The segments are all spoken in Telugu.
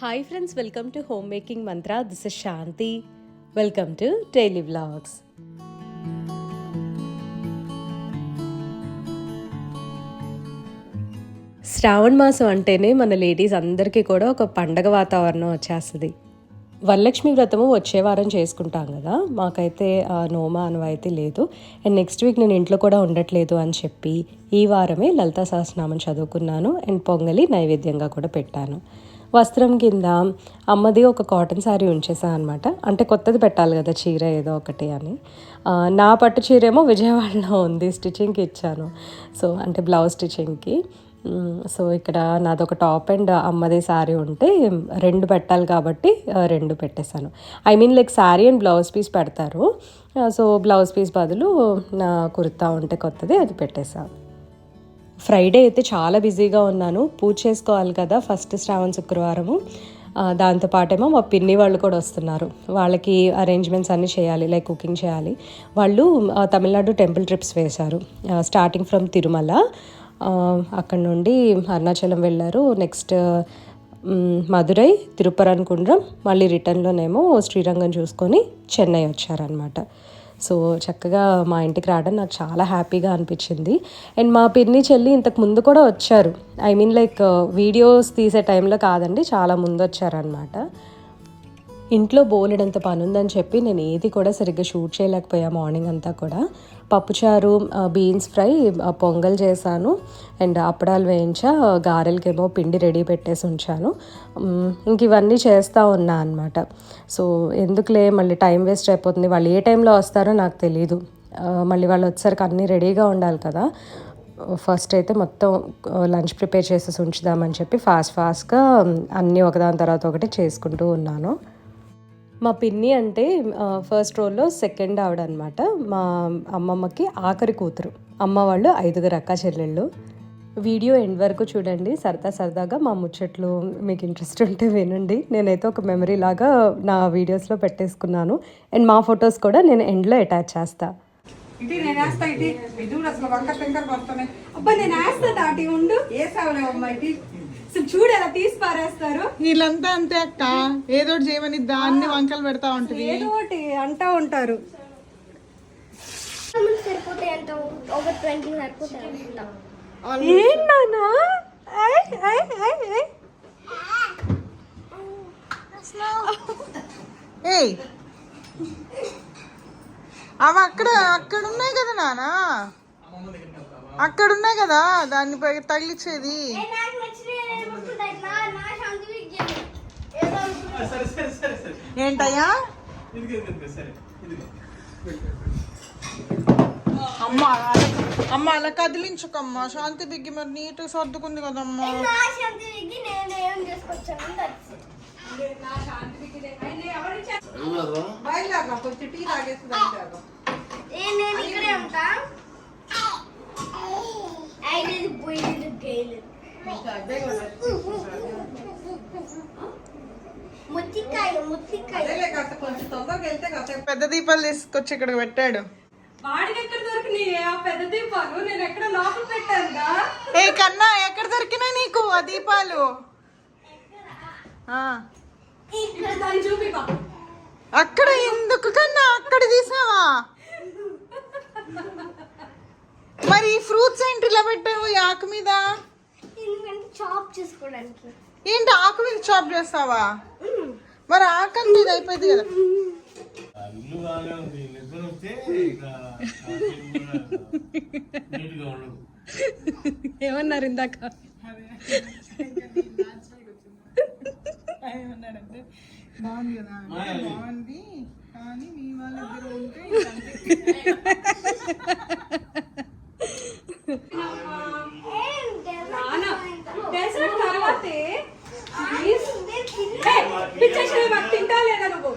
Hi friends welcome to home making Mantra this is Shanti welcome to daily vlogs శ్రావణ మాసం అంటేనే మన లేడీస్ అందరికీ కూడా ఒక పండగ వాతావరణం వచ్చేస్తుంది. వరలక్ష్మి వ్రతము వచ్చే వారం చేసుకుంటాం కదా. మాకైతే ఆ నోమ అనువైతే లేదు. అండ్ నెక్స్ట్ వీక్ నేను ఇంట్లో కూడా ఉండట్లేదు అని చెప్పి ఈ వారమే లలితా సహస్రనామం చదువుకున్నాను. అండ్ పొంగలి నైవేద్యంగా కూడా పెట్టాను. వస్త్రం కింద అమ్మది ఒక కాటన్ శారీ ఉంచేసా అనమాట అంటే కొత్తది పెట్టాలి కదా చీర ఏదో ఒకటి అని. నా పట్టు చీర ఏమో విజయవాడలో ఉంది స్టిచ్చింగ్కి ఇచ్చాను. సో అంటే బ్లౌజ్ స్టిచ్చింగ్కి. సో ఇక్కడ నాదొక టాప్ అండ్ అమ్మది శారీ ఉంటే రెండు పెట్టాలి కాబట్టి రెండు పెట్టేశాను. I mean like sari and blouse piece పెడతారు. సో బ్లౌజ్ పీస్ బదులు నా కుర్తా ఉంటే కొత్తది అది పెట్టేశాను ఫ్రైడే అయితే చాలా బిజీగా ఉన్నాను. పూజ చేసుకోవాలి కదా ఫస్ట్ శ్రావణ శుక్రవారము. దాంతోపాటేమో మా పిన్ని వాళ్ళు కూడా వస్తున్నారు. వాళ్ళకి అరేంజ్మెంట్స్ అన్నీ చేయాలి లైక్ కుకింగ్ చేయాలి. వాళ్ళు తమిళనాడు టెంపుల్ ట్రిప్స్ వేశారు. Starting from Tirumala. అక్కడ నుండి అరుణాచలం వెళ్ళారు. నెక్స్ట్ మధురై మదురై మళ్ళీ రిటర్న్లోనేమో శ్రీరంగం చూసుకొని చెన్నై వచ్చారనమాట సో చక్కగా మా ఇంటికి రావడం నాకు చాలా హ్యాపీగా అనిపించింది. అండ్ మా పిన్ని చెల్లి ఇంతకు ముందు కూడా వచ్చారు. ఐ మీన్ లైక్ వీడియోస్ తీసే టైంలో కాదండి చాలా ముందు వచ్చారనమాట ఇంట్లో బోలెడంత పని ఉందని చెప్పి నేను ఏది కూడా సరిగ్గా షూట్ చేయలేకపోయా మార్నింగ్ అంతా కూడా. పప్పుచారు బీన్స్ ఫ్రై పొంగల్ చేశాను. అండ్ అప్పడాలు వేయించా గారెలకేమో పిండి రెడీ పెట్టేసి ఉంచాను. ఇంక ఇవన్నీ చేస్తూ ఉన్నా అనమాట సో ఎందుకులే మళ్ళీ టైం వేస్ట్ అయిపోతుంది. వాళ్ళు ఏ టైంలో వస్తారో నాకు తెలీదు. మళ్ళీ వాళ్ళు వచ్చేసరికి అన్నీ రెడీగా ఉండాలి కదా. ఫస్ట్ అయితే మొత్తం లంచ్ ప్రిపేర్ చేసేసి ఉంచుదామని చెప్పి ఫాస్ట్ ఫాస్ట్గా అన్నీ ఒకదాని తర్వాత ఒకటి చేసుకుంటూ ఉన్నాను. మా పిన్ని అంటే ఫస్ట్ రోల్లో సెకండ్ ఆవిడ అనమాట మా అమ్మమ్మకి ఆఖరి కూతురు. అమ్మ వాళ్ళు ఐదుగురు అక్క చెల్లెళ్ళు. వీడియో ఎండ్ వరకు చూడండి. సరదా సరదాగా మా ముచ్చట్లు మీకు ఇంట్రెస్ట్ ఉంటే వినండి. నేనైతే ఒక మెమరీ లాగా నా వీడియోస్లో పెట్టేసుకున్నాను. అండ్ మా ఫొటోస్ కూడా నేను ఎండ్లో అటాచ్ చేస్తా. నేను వేస్తా ఇది. అసలు వంక అబ్బా నేను వేస్తా దాటి ఉండు. అసలు చూడు ఎలా తీసి పారేస్తారు వీళ్ళంతా అంతే అక్క. ఏదో చేయమని దాన్ని వంకలు పెడతా ఉంటది. ఏదో ఒకటి అంటా ఉంటారు. ఏంటన్నా ఏయ్ అవి అక్కడ అక్కడ ఉన్నాయి కదా నానా అక్కడ ఉన్నాయి కదా? దాన్ని పై- తగిలిచ్చేది నాకు నచ్చినవి ఏమనుకుంటా ఇట్లా నా శాంతి విజ్ఞానం ఏదో అనుకుంటా. ఏంటయ్యా? అమ్మ అమ్మ అలా కదిలించుకమ్మా. శాంతి బిగ్గి మరి నీట్ సర్దుకుంది కదమ్మా. బయలుదేరా కొంచెం టీ తాగేసి నేను ఇక్కడే ఉంటా? పెద్ద దీపాలు తీసుకొచ్చి ఇక్కడ పెట్టాడు. వాడికి ఎక్కడ దొరికినాయి? ఆ పెద్ద దీపాలు? నేను ఎక్కడ లోపల పెట్టానుగా ఏ కన్నా ఎక్కడ దొరికినాయి నీకు ఆ దీపాలు? అక్కడ ఎందుకు కన్నా అక్కడ తీసావా? మరి ఈ ఫ్రూట్స్ ఏంటి ఇలా పెట్టావు ఆకు మీద? చాప్ చేసుకోవడానికి. ఏంటి ఆకు మీద చాప్ చేస్తావా? మరి ఆకు అంతా ఇది అయిపోయింది కదా. ఏమన్నారు ఇందాక? బాగుంది కదా బాగుంది కానీ మీ వాళ్ళిద్దరు ఉంటే తర్వాతే పిచ్చేసిన తింటా లేదా నువ్వు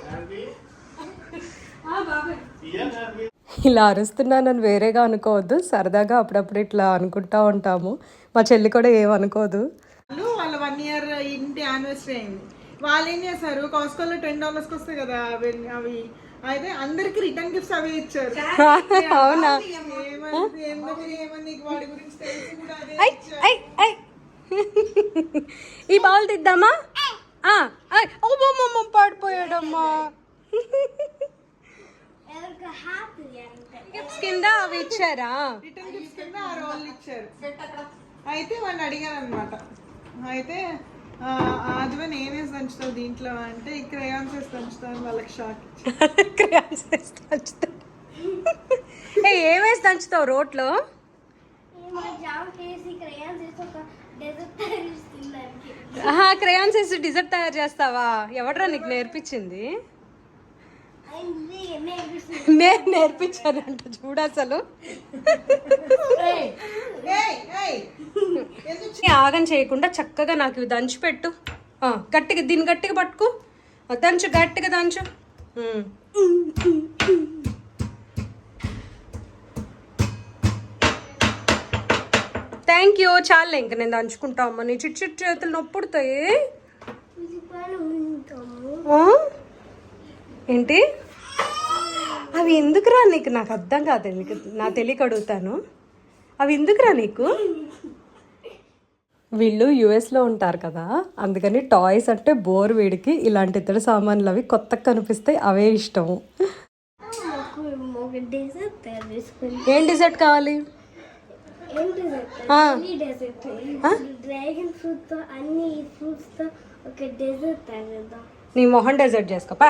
ఆ, బాబాయ్ ఇలా అరుస్తున్నానని వేరేగా అనుకోవద్దు సరదాగా అప్పుడప్పుడు ఇట్లా అనుకుంటా ఉంటాము మా చెల్లి కూడా ఏమనుకోదు వాళ్ళు వాళ్ళ వన్ ఇయర్ ఇంటి యానివర్సరీ అయింది వాళ్ళు ఏం చేశారు కాస్కోలో టెన్ డాలర్స్కి వస్తాయి కదా అవి అవి అయితే అందరికి రిటర్న్ గిఫ్ట్స్ అవి ఇచ్చారు అవునా ఏమని ఏమని వాడి గురించి తెలిసి కూడా అదే ఈ బౌల్ తిద్దామా? ఓబమ్మ పాడిపోయాడమ్మా. కింద అవి ఇచ్చారా? ఆ అయితే వాళ్ళు అడిగారు అనమాట అయితే ఆదివ నేనేసి దంచుతావు దీంట్లో అంటే ఈ క్రయాన్స్ వేసి వాళ్ళకి షాక్ క్రయాన్స్ వేసి దంచుతావు ఏమేసి దంచుతావు రోట్లో? క్రయాన్స్ వేసి డెజర్ట్ తయారు చేస్తావా? ఎవడరా నీకు నేర్పించింది? నేను నేర్పించానంట చూడు అసలు. ఏయ్ ఏయ్ ఎందుకు ఆగం చేయకుండా చక్కగా నాకు ఇవి దంచి పెట్టు. ఆ, గట్టిగా దీన్ని గట్టిగా పట్టుకో. ఆ, దంచు గట్టిగా దంచు. థ్యాంక్ యూ చాలే ఇంక నేను దంచుకుంటా అమ్మ. నీ చిట్ చిట్ చేతులు నొప్పుడుతాయి? ఏంటి? అవి ఎందుకురా నీకు? నాకు అర్థం కాదు నీకు నా తెలియక అడుగుతాను. అవి ఎందుకురా నీకు? వీళ్ళు యుఎస్లో ఉంటారు కదా అందుకని టాయ్స్ అంటే బోర్ వీడికి ఇలాంటి ఇతర సామాన్లు అవి కొత్తగా కనిపిస్తాయి అవే ఇష్టము. ఏం డిజర్ట్ కావాలి ఏం డెజర్ట్ ఆ. అన్ని డెజర్ట్ డ్రాగన్ ఫ్రూట్తో అన్ని ఫ్రూట్స్తో ఒక డెజర్ట్ తయారు చేద్దాం. నీ మొహం డెజర్ట్ చేసుకో పా.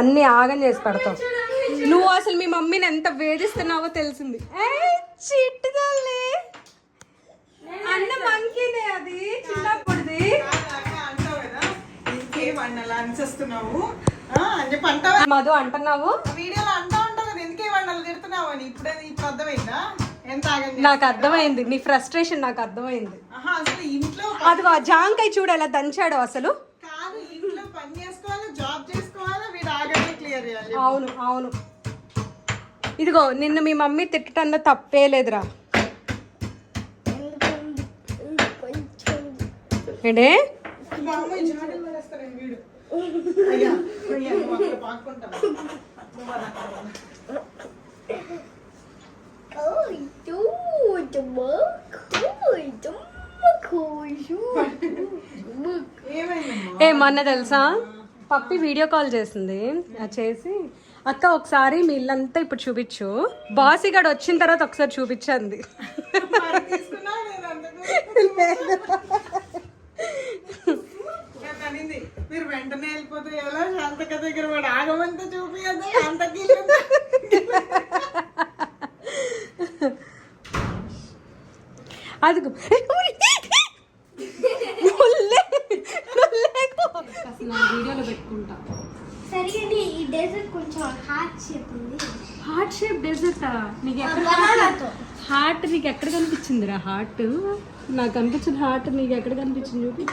అన్ని ఆగం చేసి పెడతావు. నువ్వు అసలు మీ మమ్మీని ఎంత వేధిస్తున్నావో తెలిసింది. ఏయ్, చిట్టి తల్లి. అన్న మంకీనే అది చిన్నప్పుడుది. అలాగా అంటావు? కదా ఎందుకే వాడిని అలా తిడుతున్నావు అని ఇప్పుడే ఇప్పుడు అర్థమైందా? ఎంత ఆగండి? నాకు అర్థమైంది. నీ ఫ్రస్ట్రేషన్ నాకు అర్థమైంది. ఆహా అసలు ఇంట్లో అదిగో ఆ జాంకాయ చూడు ఎలా దంచాడు అసలు. కాదు ఇంట్లో పని చేసుకోవాలా జాబ్ చేసుకోవాలా? వీడు ఆగండి క్లియర్ చేయాలి. అవును అవును. ఇదిగో నిన్ను మీ మమ్మీ తిట్టడంలో తప్పే లేదురా. కొంచెం ఏంటే? మా అమ్మాయి జాడలు పడేస్తాను వీడు? అయ్యా అయ్యా నువ్వు అక్కడ పాక్కుంటావు? నువ్వు అది అక్కడ పద. ఏమైందమ్మా ఏ మొన్న తెలుసా? పప్పి వీడియో కాల్ చేసింది. అది చేసి అక్క ఒకసారి మీ ఇల్లంతా ఇప్పుడు చూపించు. బాస్ ఇక్కడ వచ్చిన తర్వాత ఒకసారి చూపించండి మరి వెంటనే వెళ్ళిపోతే ఎలా? శాంతక దగ్గర వాడు ఆగమంతా చూపించదు వీడియోలో పెట్టుకుంటా సరిగ్గా ఈ డెజర్ట్ కొంచెం హార్ట్ షేప్ ఉంది హార్ట్ షేప్ డెజర్టా నీకు ఎక్కడ హార్ట్ నీకు ఎక్కడ కనిపించిందిరా? హార్ట్? నాకు కనిపించిన హార్ట్ నీకు ఎక్కడ కనిపించింది చూపి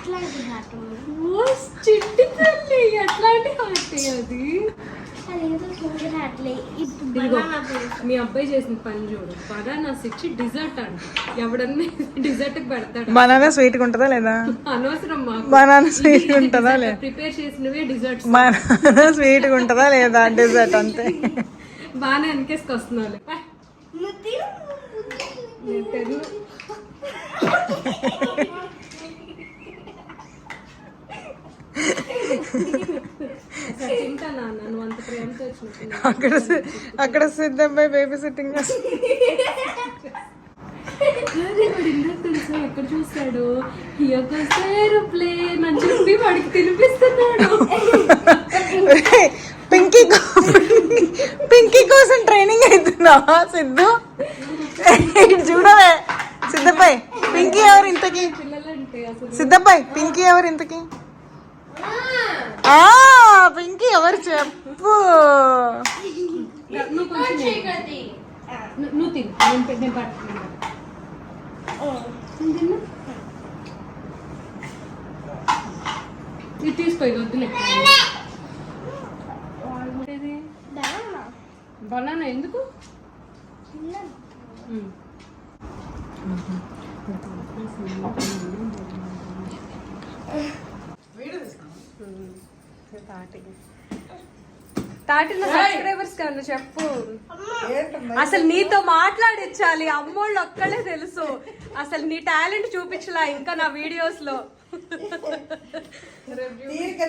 చిట్టి తల్లి ఎట్లాంటి హార్ట్ అది? మీ అబ్బాయి చేసిన పని చూడు. బనానాస్ ఇచ్చి డిజర్ట్ అంట. ఎవడన్నా డిజర్ట్ పెడతాడు? బనానా స్వీట్ ఉంటుందా లేదా? అనవసరం బనానా స్వీట్ ఉంటుందా లేదా ప్రిపేర్ చేసినవే డిజర్ట్స్. బనానా స్వీట్ ఉంటుందా లేదా? డెజర్ట్ అంతే. బాగానే వెనకేసుకొస్తున్నావు అక్కడ అక్కడ సిద్ధంపై బేబీ సిట్టింగ్ ఎక్కడ చూస్తాడు? ఏరోప్లేన్ అని చెప్పి వాడికి తినిపిస్తున్నాడు. పింకీ పింకీ కోసం ట్రైనింగ్ అవుతున్నావా సిద్ధు? చూడవే. సిద్ధపై పింకీ ఎవరు ఇంతకి? సిద్ధపై పింకీ ఎవరు ఇంతకి? ఆ పింకీ ఎవరు చెప్పు. తీసుకో ఇది వద్దులే? బనానా ఎందుకు? సబ్స్క్రైబర్స్ కన్నా చెప్పు. అసలు నీతో మాట్లాడించాలి అమ్మోళ్ళు ఒక్కళ్ళే తెలుసు. అసలు నీ టాలెంట్ చూపించలా ఇంకా నా వీడియోస్లో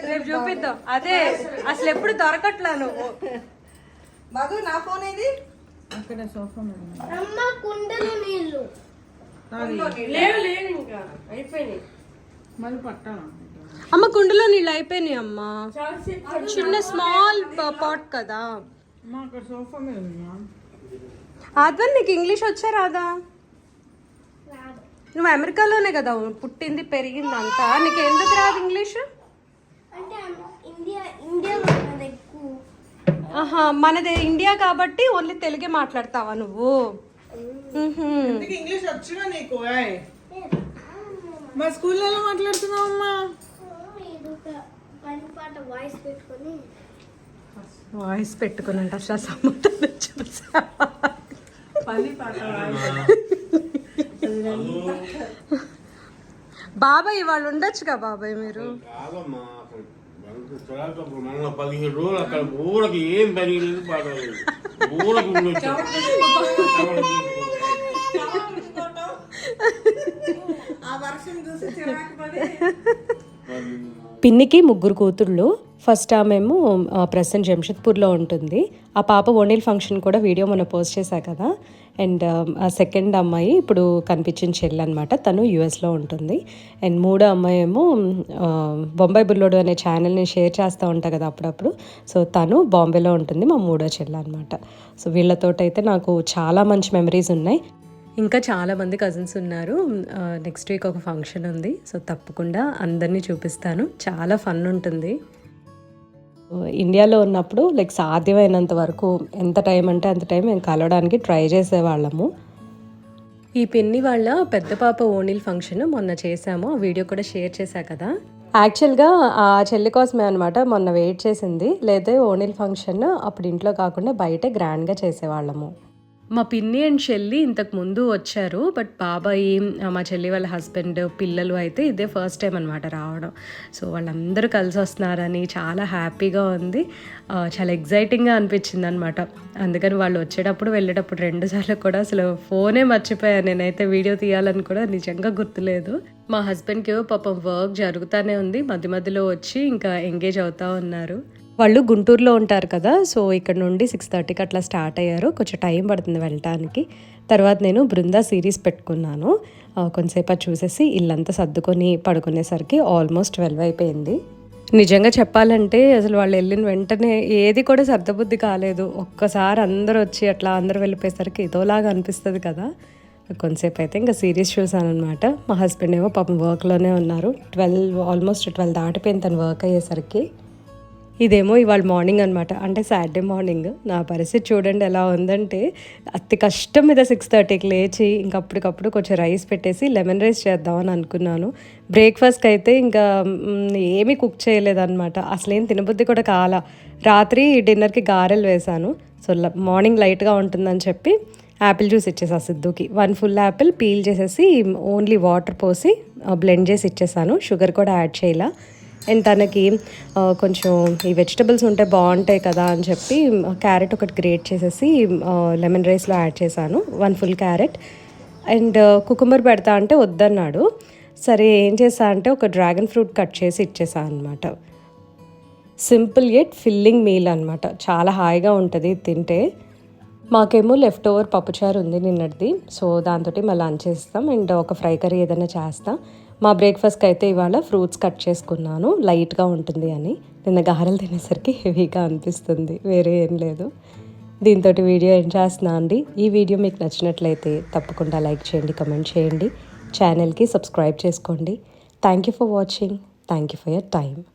రేపు చూపిద్దాం. అదే అసలు ఎప్పుడు దొరకట్లా నువ్వు? మధు నా ఫోన్ ఏది? అక్కడ సోఫా. అమ్మ కుండలు నీళ్ళు. లేవు లేవు ఇంకా. అయిపోయినాయి. మళ్ళీ పట్టాలా? అమ్మ కుండలో నీళ్ళు అయిపోయినాయి అమ్మా. చిన్న స్మాల్ పాట్ కదా. ఆద్వన్ నీకు ఇంగ్లీష్ వచ్చా రాదా? నువ్వు అమెరికాలోనే కదా పుట్టింది పెరిగింది అంతా నీకు ఎందుకు రాదు ఇంగ్లీష్? అంటే ఇండియా ఆహా మనది ఇండియా కాబట్టి ఓన్లీ తెలుగే మాట్లాడతావా నువ్వు? ఇంగ్లీష్ వచ్చినా నీకు? మా స్కూల్లో మాట్లాడుతున్నావు అమ్మా? వాయిస్ పెట్టుకొని వాయిస్ పెట్టుకుని అసలు చూసా పాట బాబాయ్ వాళ్ళు ఉండొచ్చుగా బాబాయ్ మీరు? మన పదిహేడు రోజులు అక్కడ ఊరకి ఏం పని లేదు ఊరకి ఆ పిన్నికి ముగ్గురు కూతుళ్ళు ఫస్ట్ ఆమెమో ప్రసెంట్ జంషెద్పూర్లో ఉంటుంది. ఆ పాప ఓణీల్ ఫంక్షన్ కూడా వీడియో మొన్న పోస్ట్ చేశా కదా. అండ్ um, ఆ సెకండ్ అమ్మాయి ఇప్పుడు కనిపించిన చెల్లి అనమాట తను యూఎస్లో ఉంటుంది. అండ్ మూడో అమ్మాయి ఏమో um, బొంబాయి బుల్లోడు అనే ఛానల్ని షేర్ చేస్తూ ఉంటా కదా అప్పుడప్పుడు. సో తను బాంబేలో ఉంటుంది మా మూడో చెల్లి అనమాట సో వీళ్ళతోటైతే నాకు చాలా మంచి మెమరీస్ ఉన్నాయి. ఇంకా చాలామంది కజిన్స్ ఉన్నారు. Um, నెక్స్ట్ వీక్ ఒక ఫంక్షన్ ఉంది. సో తప్పకుండా అందరినీ చూపిస్తాను. చాలా ఫన్ ఉంటుంది. ఇండియాలో ఉన్నప్పుడు లైక్ సాధ్యమైనంత వరకు ఎంత టైం అంటే అంత టైం మేము కలవడానికి ట్రై చేసేవాళ్ళము. ఈ పిన్ని వాళ్ళ పెద్ద పాప ఓణీల్ ఫంక్షన్ మొన్న చేసాము ఆ వీడియో కూడా షేర్ చేశా కదా? యాక్చువల్గా ఆ చెల్లి కోసమే అనమాట మొన్న వెయిట్ చేసింది. లేదా ఓణీల్ ఫంక్షన్ అప్పుడు ఇంట్లో కాకుండా బయటే గ్రాండ్గా చేసేవాళ్ళము. మా పిన్ని అండ్ చెల్లి ఇంతకు ముందు వచ్చారు బట్ బాబాయి మా చెల్లి వాళ్ళ హస్బెండ్ పిల్లలు అయితే ఇదే ఫస్ట్ టైం అనమాట రావడం. సో వాళ్ళందరూ కలిసి వస్తున్నారని చాలా హ్యాపీగా ఉంది. చాలా ఎగ్జైటింగ్గా అనిపించింది అనమాట అందుకని వాళ్ళు వచ్చేటప్పుడు వెళ్ళేటప్పుడు రెండు సార్లు కూడా అసలు ఫోనే మర్చిపోయాను నేనైతే వీడియో తీయాలని కూడా నిజంగా గుర్తులేదు. మా హస్బెండ్కి పాపం వర్క్ జరుగుతూనే ఉంది. మధ్య మధ్యలో వచ్చి ఇంకా ఎంగేజ్ అవుతా ఉన్నారు. వాళ్ళు గుంటూరులో ఉంటారు కదా సో ఇక్కడ నుండి సిక్స్ థర్టీకి అట్లా స్టార్ట్ అయ్యారు. కొంచెం టైం పడుతుంది వెళ్ళటానికి. తర్వాత నేను బృందా సిరీస్ పెట్టుకున్నాను. కొంతసేపు చూసేసి ఇల్లంతా సర్దుకొని పడుకునేసరికి ఆల్మోస్ట్ ట్వెల్వ్ అయిపోయింది. నిజంగా చెప్పాలంటే అసలు వాళ్ళు వెళ్ళిన వెంటనే ఏది కూడా సర్దబుద్ధి కాలేదు. ఒక్కసారి అందరూ వచ్చి అట్లా అందరూ వెళ్ళిపోయేసరికి ఏదోలాగా అనిపిస్తుంది కదా. కొంతసేపు అయితే ఇంకా సిరీస్ చూసాను అనమాట మా హస్బెండ్ ఏమో పాపం వర్క్లోనే ఉన్నారు. ట్వెల్వ్ ఆల్మోస్ట్ ట్వెల్వ్ దాటిపోయింది తను వర్క్ అయ్యేసరికి. ఇదేమో ఇవాళ మార్నింగ్ అనమాట అంటే సాటర్డే మార్నింగ్ నా పరిస్థితి చూడండి ఎలా ఉందంటే అతి కష్టం మీద సిక్స్ థర్టీకి లేచి ఇంకప్పటికప్పుడు కొంచెం రైస్ పెట్టేసి లెమన్ రైస్ చేద్దామని అనుకున్నాను. బ్రేక్ఫాస్ట్కి అయితే ఇంకా ఏమీ కుక్ చేయలేదన్నమాట. అసలు ఏం తినబుద్ధి కూడా కాల. రాత్రి డిన్నర్కి గారెలు వేశాను. సో మార్నింగ్ లైట్గా ఉంటుందని చెప్పి యాపిల్ జ్యూస్ ఇచ్చేసా సిద్ధుకి. వన్ ఫుల్ యాపిల్ పీల్ చేసేసి ఓన్లీ వాటర్ పోసి బ్లెండ్ చేసి ఇచ్చేసాను. షుగర్ కూడా యాడ్ చేయాల. అండ్ తనకి కొంచెం ఈ వెజిటబుల్స్ ఉంటే బాగుంటాయి కదా అని చెప్పి క్యారెట్ ఒకటి గ్రేట్ చేసేసి లెమన్ రైస్లో యాడ్ చేశాను. One full carrot and cucumber పెడతా అంటే వద్దన్నాడు. సరే ఏం చేసా అంటే ఒక డ్రాగన్ ఫ్రూట్ కట్ చేసి ఇచ్చేసా అనమాట సింపుల్ ఎట్ ఫిల్లింగ్ మీల్ అనమాట చాలా హాయిగా ఉంటుంది తింటే. మాకేమో లెఫ్ట్ ఓవర్ పప్పుచారు ఉంది నిన్నటిది. సో దాంతో మళ్ళీ లంచ్ చేస్తాం అండ్ ఒక ఫ్రై కర్రీ ఏదైనా చేస్తాం. మా బ్రేక్ఫాస్ట్కి అయితే ఇవాళ ఫ్రూట్స్ కట్ చేసుకున్నాను. లైట్గా ఉంటుంది అని. నిన్న గారెలు తినేసరికి హెవీగా అనిపిస్తుంది. వేరే ఏం లేదు. దీంతో వీడియో ఏం చేస్తున్నా అండి? ఈ వీడియో మీకు నచ్చినట్లయితే తప్పకుండా లైక్ చేయండి కమెంట్ చేయండి. ఛానల్కి సబ్స్క్రైబ్ చేసుకోండి. Thank you for watching thank you for your time